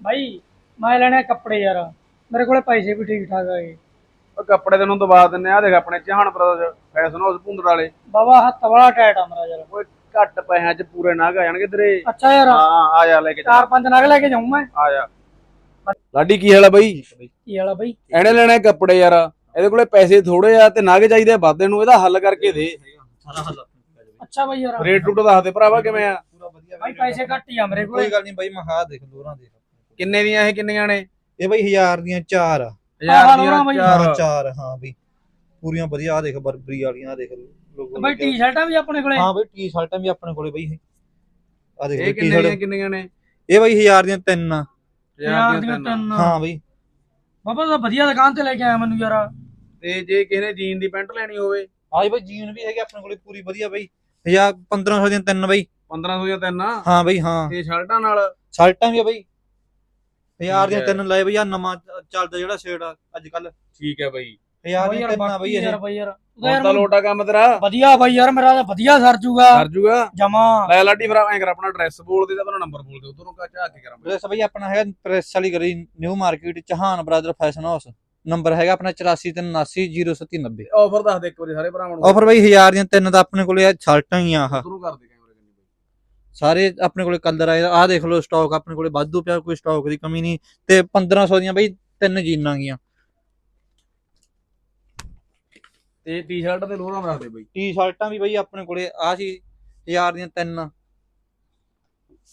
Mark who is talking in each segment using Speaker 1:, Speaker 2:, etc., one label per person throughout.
Speaker 1: ਬਾਈ ਮੈਂ ਲੈਣੇ ਕੱਪੜੇ ਯਾਰ। ਮੇਰੇ ਕੋਲੇ ਪੈਸੇ ਵੀ ਠੀਕ ਠਾਕ ਆਏ
Speaker 2: ਉਹ ਕੱਪੜੇ ਤੈਨੂੰ ਦਵਾ ਦਿੰਨੇ ਆ ਦੇਖ ਆਪਣੇ Chahan brothers fashion house Bhundar ਵਾਲੇ।
Speaker 1: ਬਾਬਾ ਹੱਥ ਬੜਾ ਟਾਈਟ ਆ ਮੇਰਾ ਯਾਰ।
Speaker 2: ਓਏ ਘੱਟ ਪੈਸਿਆਂ 'ਚ ਪੂਰੇ ਨਾਗ ਆ ਜਾਣਗੇ ਤੇਰੇ।
Speaker 1: ਅੱਛਾ ਯਾਰ।
Speaker 2: ਹਾਂ ਆ ਜਾ ਲੈ ਕੇ ਜਾ।
Speaker 1: ਚਾਰ ਪੰਜ ਨਗ ਲੈ ਕੇ ਜਾਉਂ ਮੈਂ।
Speaker 2: ਆ ਜਾ। ਲਾਡੀ ਕੀ ਹਾਲ ਆ ਬਈ?
Speaker 1: ਕੀ ਵਾਲਾ ਬਾਈ?
Speaker 2: ਐਣੇ ਲੈਣੇ ਕੱਪੜੇ ਯਾਰ। ਇਹਦੇ ਕੋਲੇ ਪੈਸੇ ਥੋੜੇ ਆ ਤੇ ਨਾਗ ਚਾਹੀਦੇ ਆ ਵੱਧ ਨੂੰ ਇਹਦਾ ਹੱਲ ਕਰਕੇ ਦੇ।
Speaker 3: ਸਾਰਾ ਹੱਲ
Speaker 1: ਅੱਛਾ ਬਾਈ ਯਾਰ।
Speaker 2: ਰੇਟ ਰੂਟ ਦੱਸ ਦੇ ਭਰਾਵਾ ਕਿਵੇਂ ਆ?
Speaker 3: ਪੂਰਾ ਵਧੀਆ
Speaker 1: ਬਾਈ ਪੈਸੇ ਘੱਟ ਹੀ ਆ ਮੇਰੇ ਕੋਲੇ।
Speaker 3: ਕੋਈ ਗੱਲ ਨਹੀਂ ਬਾਈ ਮਹਾ ਦੇਖ ਲੋਰਾਂ ਦੇਖ।
Speaker 2: ਕਿੰਨੇ ਦੀਆਂ ਇਹ ਕਿੰਨੀਆਂ ਨੇ?
Speaker 3: ਇਹ ਬਾਈ 1000 ਦੀਆਂ ਚਾਰ ਆ।
Speaker 1: ਆਹ ਲੋਰਾਂ ਬਈ।
Speaker 2: ਚਾਰ।
Speaker 3: ਹਾਂ ਚਾਰ ਹਾਂ ਬਈ। ਪੂਰੀਆਂ ਵਧੀਆ ਆ ਦੇਖ ਬਰਬਰੀ ਵਾਲੀਆਂ ਆ ਦੇਖ ਲੋਗੋ
Speaker 1: ਬਾਈ ਟੀ-ਸ਼ਰਟਾਂ ਵੀ ਆਪਣੇ ਕੋਲੇ?
Speaker 3: ਹਾਂ ਬਈ ਟੀ-ਸ਼ਰਟਾਂ ਵੀ ਆਪਣੇ ਕੋਲੇ ਬਈ ਆ ਦੇਖ
Speaker 2: ਇਹ ਕਿੰਨੇ ਦੀਆਂ
Speaker 3: ਟੀ-ਸ਼ਰਟ।
Speaker 2: ਕਿੰਨੀਆਂ ਨੇ?
Speaker 3: ਇਹ ਬਾਈ 1000 ਦੀਆਂ ਤਿੰਨ ਆ।
Speaker 1: ਯਾਰ ਦੀਆਂ ਤਿੰਨ
Speaker 3: ਹਾਂ ਬਈ।
Speaker 1: ਬਾਬਾ ਤਾਂ ਵਧੀਆ ਦੁਕਾਨ ਤੇ ਲੈ ਕੇ ਆਇਆ ਮੈਨੂੰ ਯਾਰ।
Speaker 2: ਤੇ ਜੇ ਕਿਸੇ ਨੇ ਜੀਨ ਦੀ ਪੈਂਟ ਲੈਣੀ ਹੋਵੇ?
Speaker 3: ਆ ਬਈ ਜੀਨ ਵੀ ਹੈਗੀ ਆਪਣੇ ਕੋਲੇ ਪੂਰੀ ਵਧੀਆ ਬਈ। 1000 1500 ਦੀਆਂ ਤਿੰਨ ਬਈ।
Speaker 2: 1500 ਦੀਆਂ ਤਿੰਨ ਆ?
Speaker 3: ਹਾਂ ਬਈ ਹਾਂ।
Speaker 2: ਤੇ ਸ਼ਰਟਾਂ ਨਾਲ?
Speaker 3: ਸ਼ਰਟਾਂ ਵੀ ਆ ਬਈ। 1000
Speaker 2: ਠੀਕ
Speaker 3: ਦੀਆਂ। ਤਿੰਨ ਲਏ ਬਈ ਆ ਨਵਾਂ ਚੱਲਦਾ ਜਿਹੜਾ ਸ਼ੇਡ ਆ ਅੱਜ ਕੱਲ
Speaker 2: ਠੀਕ ਹੈ ਬਈ।
Speaker 3: 1000
Speaker 1: ਬਾਈ
Speaker 3: ਦੀਆਂ ਤਿੰਨ ਆ ਬਈ ਇਹ
Speaker 1: ਯਾਰ ਬਾਈ ਯਾਰ।
Speaker 2: ਹੁਣ ਤਾਂ ਲੋਟਾ ਕੰਮ ਤੇਰਾ।
Speaker 1: ਵਧੀਆ ਬਾਈ ਯਾਰ ਮੇਰਾ ਤਾਂ ਵਧੀਆ ਸਰ ਜੂਗਾ।
Speaker 2: ਕਰ ਜੂਗਾ?
Speaker 1: ਜਮਾ।
Speaker 2: ਲੈ ਲਾਡੀ ਫਿਰ ਐਂ ਕਰ ਆਪਣਾ ਐਡਰੈਸ ਬੋਲ ਦੇ ਤੇ ਆਪਣਾ ਨੰਬਰ ਬੋਲ ਦੇ ਉਧਰੋਂ ਕਾ ਝਾਕ ਕੇ ਕਰਾਂਗੇ।
Speaker 3: ਐਡਰੈਸ ਬਈ ਆਪਣਾ ਹੈਗਾ ਪ੍ਰੈਸ ਵਾਲੀ ਗਲੀ new market Chahan brother fashion house number ਹੈਗਾ ਆਪਣਾ 8437807090
Speaker 2: ਆਫਰ ਦੱਸ ਦੇ ਇੱਕ ਵਾਰੀ ਸਾਰੇ ਭਰਾਵਾਂ ਨੂੰ।
Speaker 3: ਆਫਰ ਬਈ 1000 ਦੀਆਂ ਤਿੰਨ ਤਾਂ ਆਪਣੇ ਕੋਲੇ ਆ ਸ਼ਰਟਾਂ ਹੀ ਆ ਆਹ।
Speaker 2: ਉਧਰੋਂ ਕਰ ਦੇ।
Speaker 3: ਸਾਰੇ ਆਪਣੇ ਕੋਲੇ ਕਲਰ ਆਏ ਆਹ ਦੇਖ ਲਓ ਸਟਾਕ ਆਪਣੇ ਕੋਲੇ ਵਾਧੂ ਪਿਆ ਕੋਈ ਸਟਾਕ ਦੀ ਕਮੀ ਨਹੀਂ। ਤੇ 1500 ਦੀਆਂ ਬਈ ਤਿੰਨ ਜੀਨਾਂ ਗੀਆਂ।
Speaker 2: ਤੇ ਟੀ-ਸ਼ਰਟ ਤੇ ਲੋਰਾਂ ਦੱਸ ਦੇ ਬਈ।
Speaker 3: ਟੀ-ਸ਼ਰਟਾਂ ਵੀ ਬਈ ਆਪਣੇ ਕੋਲੇ ਆ ਸੀ 1000 ਦੀਆਂ ਤਿੰਨ।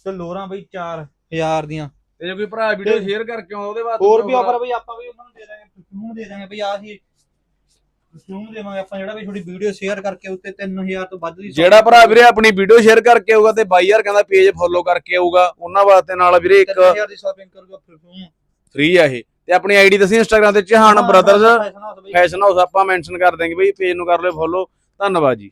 Speaker 3: ਤੇ ਲੋਰਾਂ ਬਈ 4000 ਦੀਆਂ।
Speaker 2: ਤੇ ਜੇ ਕੋਈ ਭਰਾ ਵੀਡੀਓ ਸ਼ੇਅਰ ਕਰਕੇ ਆਉਂਦਾ ਉਹਦੇ ਬਾਅਦ
Speaker 3: ਹੋਰ ਵੀ ਆਫਰ ਬਈ ਆਪਾਂ ਵੀ ਉਹਨਾਂ ਨੂੰ ਦੇ ਦਾਂਗੇ ਪਰਫਿਊਮ ਦੇ ਦਾਂਗੇ ਬਈ ਆ ਸੀ ਪਰਫਿਊਮ ਦੇਵਾਂਗੇ। ਆਪਾਂ ਜਿਹੜਾ ਵੀ ਤੁਹਾਡੀ ਵੀਡੀਓ ਸ਼ੇਅਰ ਕਰਕੇ ਉੱਤੇ 3000 ਤੋਂ ਵੱਧ ਦੀ
Speaker 2: ਜਿਹੜਾ ਭਰਾ ਵੀਰੇ ਆਪਣੀ ਵੀਡੀਓ ਸ਼ੇਅਰ ਕਰਕੇ ਆਊਗਾ ਤੇ ਬਾਈ ਯਾਰ ਕਹਿੰਦਾ ਪੇਜ ਫੋਲੋ ਕਰਕੇ ਆਊਗਾ ਉਹਨਾਂ ਵਾਸਤੇ ਨਾਲ ਵੀਰੇ ਇੱਕ
Speaker 3: 3000 ਦੀ ਸ਼ਾਪਿੰਗ ਕਰੂਗਾ ਪਰਫਿਊਮ
Speaker 2: ਫ੍ਰੀ ਆ ਇਹ। ਤੇ ਆਪਣੀ ਆਈਡੀ ਦੱਸੀ ਇੰਸਟਾਗ੍ਰam ਤੇ ਚਾਹਣ ਬ੍ਰਦਰਸ ਫੈਸ਼ਨ ਹਾਊਸ ਆਪਾਂ ਮੈਂਸ਼ਨ ਕਰ ਦਾਂਗੇ ਬਈ ਪੇਜ ਨੂੰ ਕਰ ਲਿਓ ਫੋਲੋ ਧੰਨਵਾਦ ਜੀ।